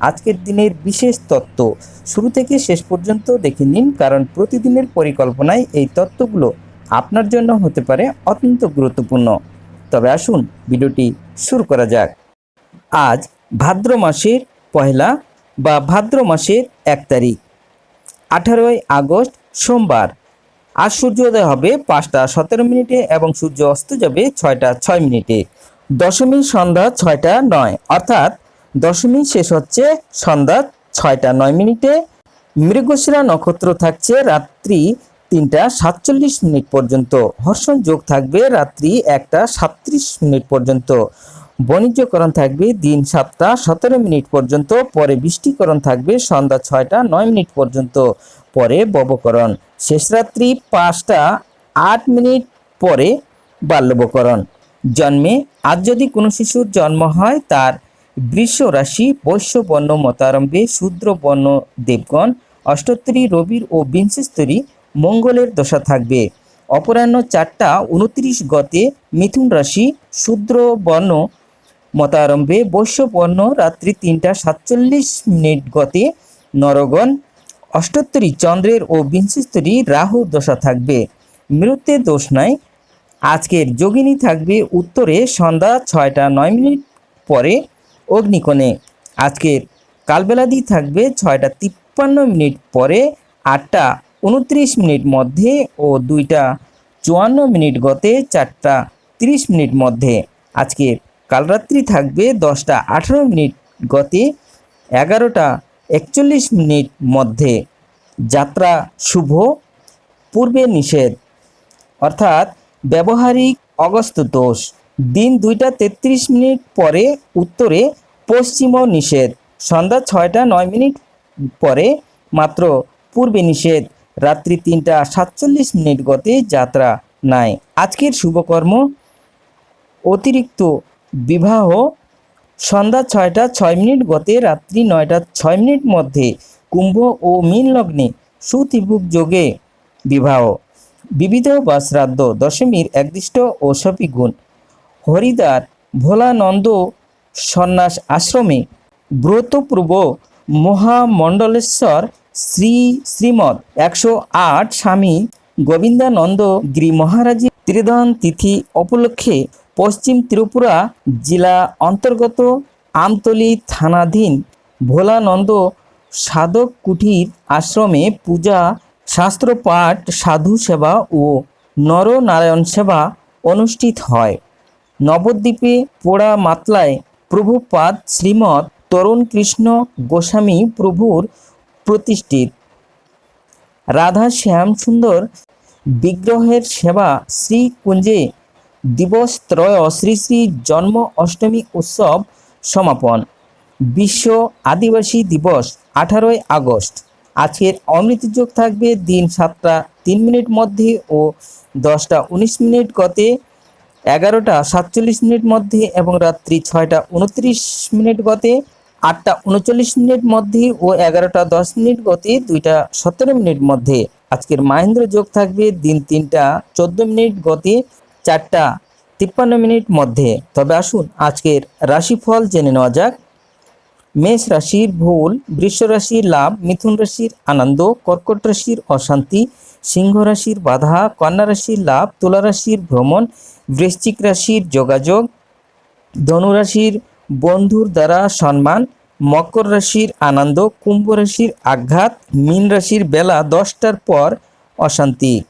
আজকের দিনের বিশেষ তত্ত্ব। শুরু থেকে শেষ পর্যন্ত দেখে নিন, কারণ প্রতিদিনের পরিকল্পনায় এই তত্ত্বগুলো আপনার জন্য হতে পারে অত্যন্ত গুরুত্বপূর্ণ। তবে আসুন, ভিডিওটি শুরু করা যাক। আজ ভাদ্র মাসের পয়লা বা ভাদ্র মাসের এক তারিখ। আঠারোই আগস্ট, সোমবার। আজ সূর্যোদয় হবে পাঁচটা সতেরো মিনিটে এবং সূর্য অস্ত যাবে ছয়টা ছয় মিনিটে। দশমী সন্ধ্যা ছয়টা নয়, অর্থাৎ দশমী শেষ হচ্ছে সন্ধ্যা ছয়টা নয় মিনিটে। মৃগশিরা নক্ষত্র থাকছে রাত্রি তিনটা সাতচল্লিশ মিনিট পর্যন্ত। হর্ষণ যোগ থাকবে রাত্রি একটা সাতত্রিশ মিনিট পর্যন্ত। বাণিজ্যকরণ থাকবে দিন সাতটা সতেরো মিনিট পর্যন্ত। পরে বৃষ্টিকরণ থাকবে সন্ধ্যা ছয়টা নয় মিনিট পর্যন্ত। পরে ববকরণ। শেষ রাত্রি পাঁচটা আট মিনিট পরে বাল্যবকরণ। জন্মে আজ যদি কোনো শিশুর জন্ম হয় তার বৃষ রাশি বৈশ্য বর্ণ মতারম্ভে শূদ্র বর্ণ দেবগণ অষ্টোত্তরী রবির ও বিংশস্তরী মঙ্গলের দশা থাকবে। অপরাহ্ন চারটা উনত্রিশ গতে মিথুন রাশি শূদ্র বর্ণ মতারম্ভে বৈশ্য বর্ণ রাত্রি তিনটা সাতচল্লিশ মিনিট গতে নরগণ অষ্টোত্তরী চন্দ্রের ও বিংশস্তরী রাহু দশা থাকবে। মৃত্যুর দোষ নাই। আজকের যোগিনী থাকবে উত্তরে সন্ধ্যা ছয়টা নয় মিনিট পরে অগ্নিকোণে। আজকের কালবেলাদি থাকবে ছয়টা তিপ্পান্ন মিনিট পরে, আটটা উনত্রিশ মিনিট মধ্যে ও দুইটা চুয়ান্ন মিনিট গতে চারটা তিরিশ মিনিট মধ্যে। আজকের কালরাত্রি থাকবে দশটা আঠেরো মিনিট গতে, এগারোটা একচল্লিশ মিনিট মধ্যে। যাত্রা শুভ, পূর্বে নিষেধ। অর্থাৎ ব্যবহারিক অগস্ত দোষ। দিন দুইটা তেত্রিশ মিনিট পরে উত্তরে পশ্চিম নিষেধ। সন্ধ্যা ছয়টা নয় মিনিট পরে মাত্র পূর্বে নিষেধ। রাত্রি তিনটা সাতচল্লিশ মিনিট গতে যাত্রা নাই। আজকের শুভকর্ম। অতিরিক্ত বিবাহ সন্ধ্যা ছয়টা ছয় মিনিট গতে রাত্রি নয়টা ছয় মিনিট মধ্যে কুম্ভ ও মীন লগ্নে সুতিভুক যোগে বিবাহ। বিবিধ বা শ্রাদ্ধ দশমীর একদিষ্ট ও সপি গুণ হরিদ্বার, ভোলানন্দ সন্ন্যাস আশ্রমে ব্রতপূর্ব মহামণ্ডলেশ্বর শ্রী শ্রীমৎ একশো আট স্বামী গোবিন্দানন্দ গিরি মহারাজের ত্রিদহন তিথি উপলক্ষে পশ্চিম ত্রিপুরা জেলা অন্তর্গত আমতলী থানাধীন ভোলানন্দ সাধক কুঠির আশ্রমে পূজা শাস্ত্রপাঠ সাধু সেবা ও নরনারায়ণ সেবা অনুষ্ঠিত হয়। নবদ্বীপে পোড়া মাতলায় প্রভুপাদ শ্রীমৎ তরুণ কৃষ্ণ গোস্বামী প্রভুর প্রতিষ্ঠিত। রাধা শ্যাম সুন্দর বিগ্রহের সেবা শ্রীকুঞ্জে দিবস ত্রয় শ্রী শ্রী জন্ম অষ্টমী উৎসব সমাপন। বিশ্ব আদিবাসী দিবস আঠারোই আগস্ট। আজকের অমৃতযোগ থাকবে দিন সাতটা তিন মিনিট মধ্যে ও দশটা উনিশ মিনিট গতে। এগারোটা সাতচল্লিশ মিনিট মধ্যে এবং রাত্রি ছয়টা উনত্রিশ মিনিট গতে, আটটা উনচল্লিশ মিনিট মধ্যে ও এগারোটা দশ মিনিট গতে, দুইটা সতেরো মিনিট মধ্যে। আজকের মাহেন্দ্র যোগ থাকবে দিন তিনটা চোদ্দ মিনিট গতে, চারটা তিপ্পান্ন মিনিট মধ্যে। তবে আসুন আজকের রাশিফল জেনে নেওয়া যাক। মেষ রাশির ভুল, বৃষ রাশির লাভ, মিথুন রাশির আনন্দ, কর্কট রাশির অশান্তি সিংহ রাশির বাধা, কন্যা রাশির লাভ, তুলা রাশির ভ্রমণ, বৃশ্চিক রাশির যোগাযোগ ধনুরাশির বন্ধুর দ্বারা সম্মান, মকর রাশির আনন্দ, কুম্ভ রাশির আঘাত, মীন রাশির বেলা দশটার পর অশান্তি।